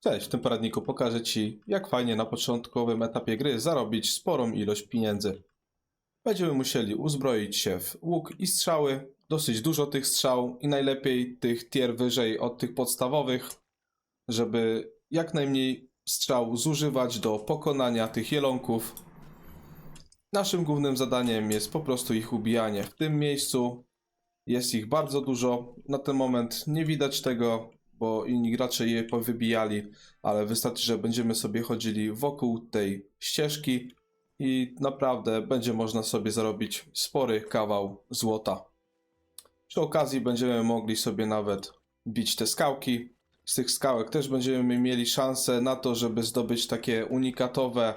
Cześć, w tym poradniku pokażę Ci, jak fajnie na początkowym etapie gry zarobić sporą ilość pieniędzy. Będziemy musieli uzbroić się w łuk i strzały, dosyć dużo tych strzał i najlepiej tych tier wyżej od tych podstawowych, żeby jak najmniej strzał zużywać do pokonania tych jelonków. Naszym głównym zadaniem jest po prostu ich ubijanie. W tym miejscu jest ich bardzo dużo. Na ten moment nie widać tego, bo inni gracze je powybijali, ale wystarczy, że będziemy sobie chodzili wokół tej ścieżki i naprawdę będzie można sobie zarobić spory kawał złota. Przy okazji będziemy mogli sobie nawet bić te skałki. Z tych skałek też będziemy mieli szansę na to, żeby zdobyć takie unikatowe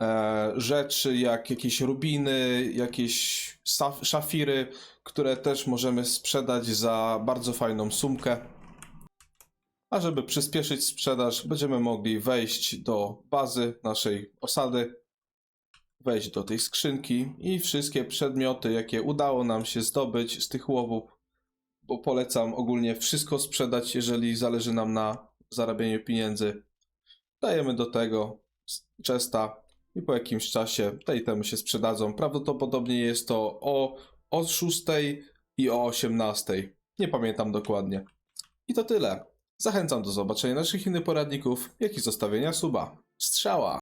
e, rzeczy, jak jakieś rubiny, jakieś szafiry, które też możemy sprzedać za bardzo fajną sumkę. A żeby przyspieszyć sprzedaż, będziemy mogli wejść do bazy naszej osady, wejść do tej skrzynki i wszystkie przedmioty, jakie udało nam się zdobyć z tych łowów, bo polecam ogólnie wszystko sprzedać, jeżeli zależy nam na zarabianiu pieniędzy. Dajemy do tego chesta i po jakimś czasie te itemy się sprzedadzą. Prawdopodobnie jest to o, o 6 i o 18. Nie pamiętam dokładnie. I to tyle. Zachęcam do zobaczenia naszych innych poradników, jak i zostawienia suba. Strzała!